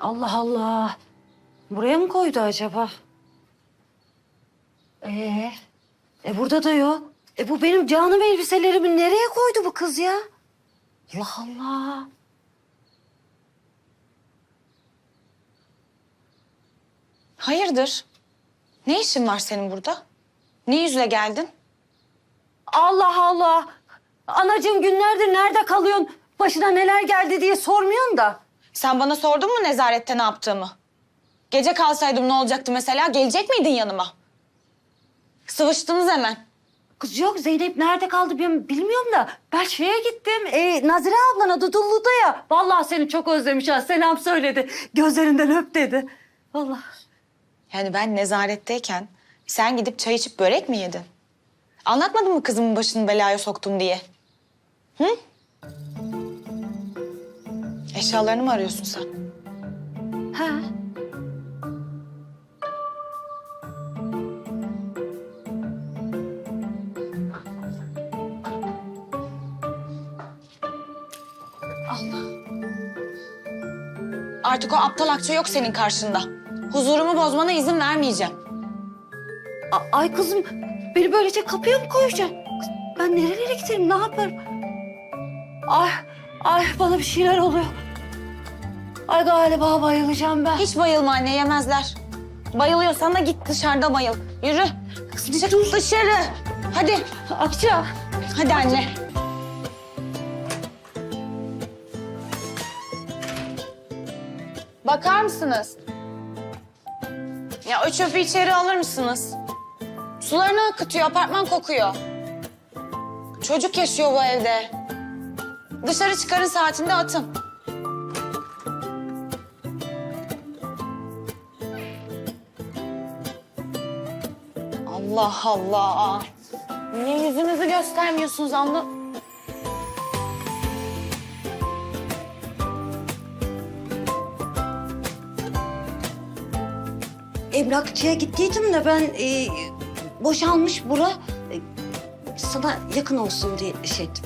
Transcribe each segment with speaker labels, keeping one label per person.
Speaker 1: Allah Allah. Buraya mı koydu acaba? Ee, e burada da yok. E bu benim canım elbiselerimi nereye koydu bu kız ya? Allah Allah.
Speaker 2: Hayırdır? Ne işin var senin burada? Ne yüzle geldin?
Speaker 1: Allah Allah. Anacığım günlerdir nerede kalıyorsun? Başına neler geldi diye sormuyorsun da.
Speaker 2: Sen bana sordun mu nezarette ne yaptığımı? Gece kalsaydım ne olacaktı mesela? Gelecek miydin yanıma? Sıvıştınız hemen.
Speaker 1: Kız yok Zeynep nerede kaldı ben bilmiyorum da. Ben şeye gittim. E, Nazire ablana Dudullu'da ya. Vallahi seni çok özlemiş ha. Selam söyledi. Gözlerinden öp dedi. Vallahi.
Speaker 2: Yani ben nezaretteyken sen gidip çay içip börek mi yedin? Anlatmadın mı kızımın başını belaya soktum diye? Hı? Eşyalarını mı arıyorsun sen?
Speaker 1: Ha.
Speaker 2: Artık o aptal akça yok senin karşında. Huzurumu bozmana izin vermeyeceğim.
Speaker 1: A- ay kızım beni böylece kapıya mı koyacaksın? Kız, Ben nerelere giderim ne yaparım? Ay, ay bana bir şeyler oluyor. Ay galiba bayılacağım ben.
Speaker 2: Hiç bayılma anne yemezler. Bayılıyorsan da git dışarıda bayıl. Yürü. Dışarı. dışarı. Hadi.
Speaker 1: Akça.
Speaker 2: Hadi anne. Bakar mısınız? Ya o çöpü içeri alır mısınız? Sularını akıtıyor, apartman kokuyor. Çocuk yaşıyor bu evde. Dışarı çıkarın saatinde atın. Allah Allah. Niye yüzünüzü göstermiyorsunuz anla?
Speaker 1: Emlakçıya gittiydim de ben e, boşalmış bura. E, sana yakın olsun diye şey ettim.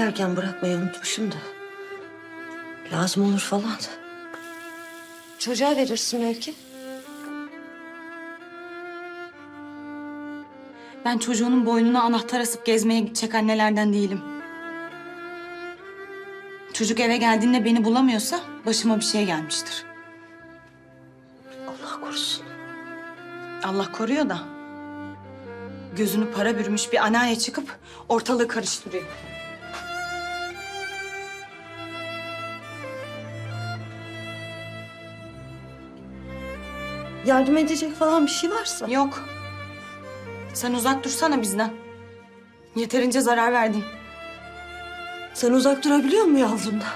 Speaker 1: Giderken bırakmayı unutmuşum da. Lazım olur falan. Çocuğa verirsin belki.
Speaker 2: Ben çocuğunun boynuna anahtar asıp gezmeye gidecek annelerden değilim. Çocuk eve geldiğinde beni bulamıyorsa başıma bir şey gelmiştir.
Speaker 1: Allah korusun.
Speaker 2: Allah koruyor da. Gözünü para bürümüş bir anaya çıkıp ortalığı karıştırıyor.
Speaker 1: Yardım edecek falan bir şey varsa.
Speaker 2: Yok. Sen uzak dursana bizden. Yeterince zarar verdin.
Speaker 1: Sen uzak durabiliyor musun yavrumdan?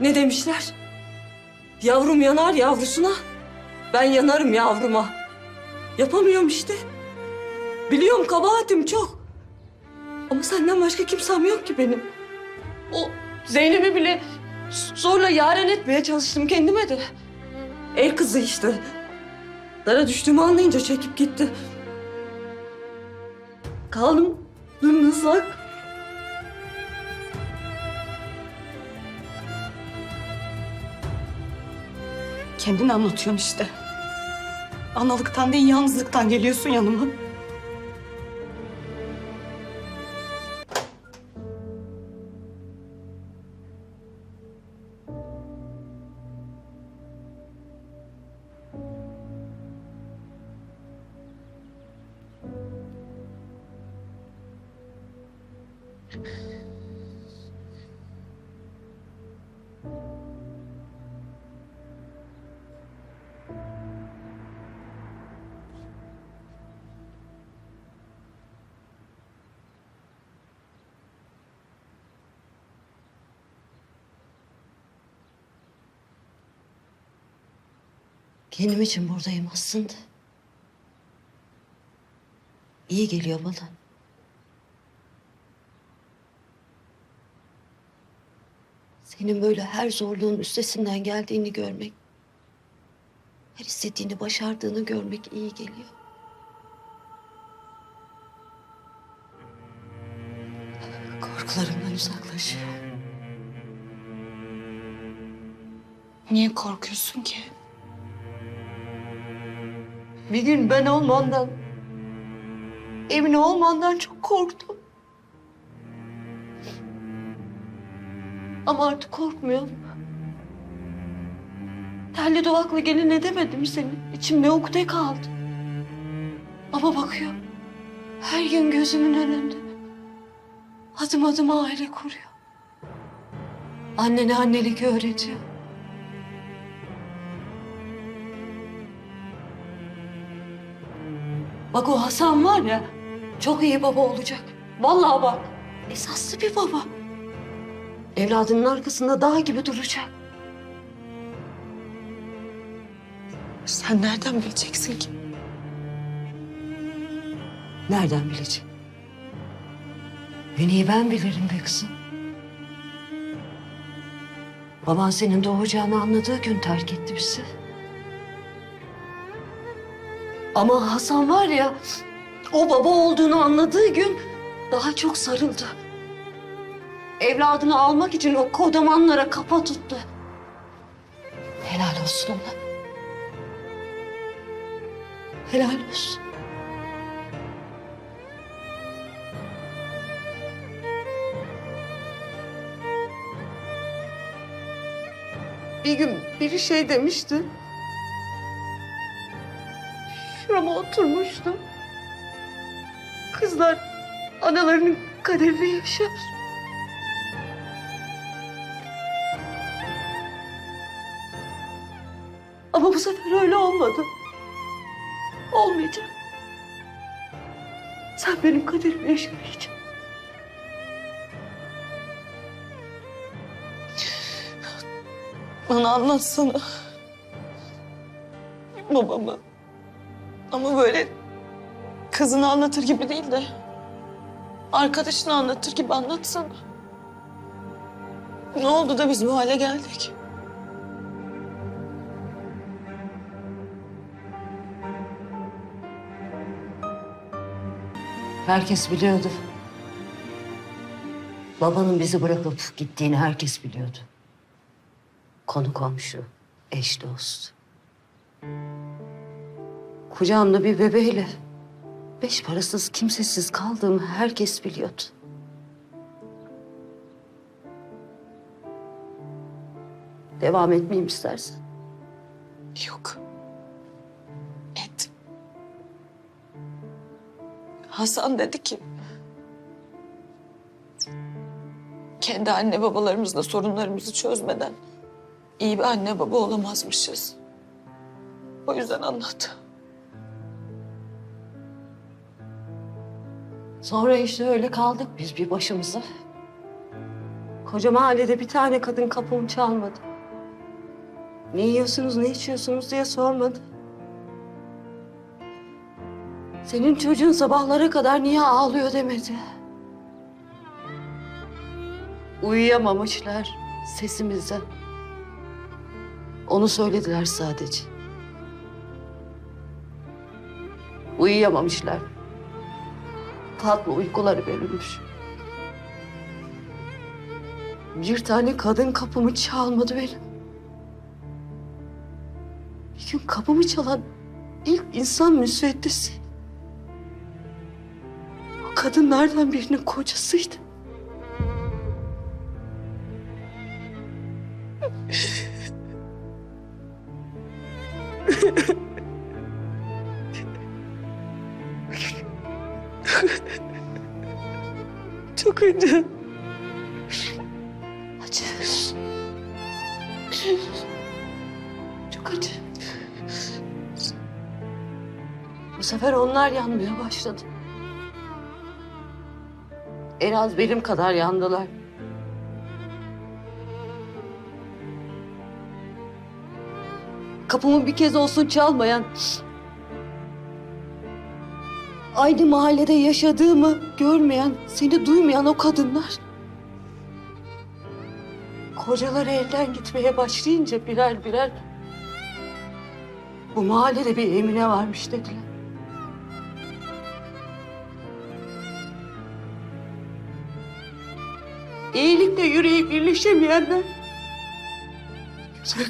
Speaker 1: Ne demişler? Yavrum yanar yavrusuna. Ben yanarım yavruma. Yapamıyorum işte. Biliyorum kabahatim çok. Ama senden başka kimsem yok ki benim. O Zeynep'i bile zorla yaren etmeye çalıştım kendime de. El kızı işte. Dara düştüğümü anlayınca çekip gitti. Kaldım dımdızlak.
Speaker 2: Kendin anlatıyorsun işte. Analıktan değil yalnızlıktan geliyorsun yanıma.
Speaker 1: Kendim için buradayım aslında. İyi geliyor bana. Senin böyle her zorluğun üstesinden geldiğini görmek, her istediğini başardığını görmek iyi geliyor. Korkularımdan uzaklaşıyor.
Speaker 2: Niye korkuyorsun ki?
Speaker 1: Bir gün ben olmandan, emin olmandan çok korktum. Ama artık korkmuyorum. Telli duvaklı gelin edemedim seni. İçimde ukde kaldı. Ama bakıyorum. Her gün gözümün önünde. Adım adım aile kuruyor. Annene annelik öğretiyor. Bak o Hasan var ya, çok iyi baba olacak. Vallahi bak, esaslı bir baba. Evladının arkasında dağ gibi duracak.
Speaker 2: Sen nereden bileceksin ki?
Speaker 1: Nereden bilecek? En iyi ben bilirim be kızım. Baban senin doğacağını anladığı gün terk etti bizi. Ama Hasan var ya, o baba olduğunu anladığı gün daha çok sarıldı. Evladını almak için o kodamanlara kafa tuttu. Helal olsun ona. Helal olsun. Bir gün biri şey demişti. Şurama oturmuştu. Kızlar analarının kaderini yaşar. Ama bu sefer öyle olmadı. Olmayacak. Sen benim kaderimi yaşamayacaksın.
Speaker 2: Bana anlatsana. Babamı. Ama böyle kızını anlatır gibi değil de arkadaşını anlatır gibi anlatsana. Ne oldu da biz bu hale geldik?
Speaker 1: Herkes biliyordu. Babanın bizi bırakıp gittiğini herkes biliyordu. Konu komşu, eş dost. Kucağımda bir bebeğiyle beş parasız, kimsesiz kaldığımı herkes biliyordu. Devam etmeyeyim istersen.
Speaker 2: Yok. Et. Hasan dedi ki... Kendi anne babalarımızla sorunlarımızı çözmeden iyi bir anne baba olamazmışız. O yüzden anlattı.
Speaker 1: Sonra işte öyle kaldık biz bir başımıza. Koca mahallede bir tane kadın kapımı çalmadı. Ne yiyorsunuz, ne içiyorsunuz diye sormadı. Senin çocuğun sabahlara kadar niye ağlıyor demedi. Uyuyamamışlar sesimizden. Onu söylediler sadece. Uyuyamamışlar. Tatlı uykuları bölünmüş. Bir tane kadın kapımı çalmadı benim. Bir gün kapımı çalan ilk insan müsveddesi. O kadınlardan birinin kocasıydı. Çok acı. Acı. Çok acı. Bu sefer onlar yanmaya başladı. En az benim kadar yandılar. kapımı bir kez olsun çalmayan, aynı mahallede yaşadığımı görmeyen, seni duymayan o kadınlar. Kocaları elden gitmeye başlayınca birer birer bu mahallede bir Emine varmış dediler. İyilikle yüreği birleşemeyenler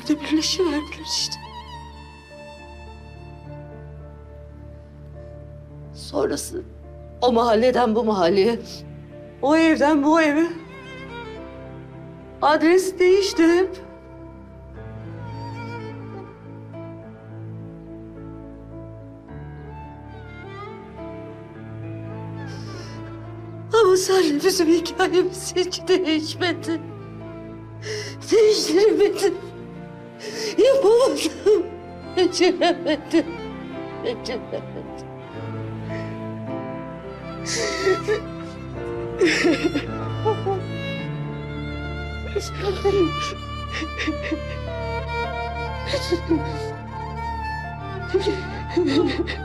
Speaker 1: kötülükle birleşiverdiler işte. Sonrası o mahalleden bu mahalleye, o evden bu eve adres değişti hep. Ama senle bizim hikayemiz hiç değişmedi. Değiştiremedim. Yapamadım. Beceremedim. Beceremedim. 这这这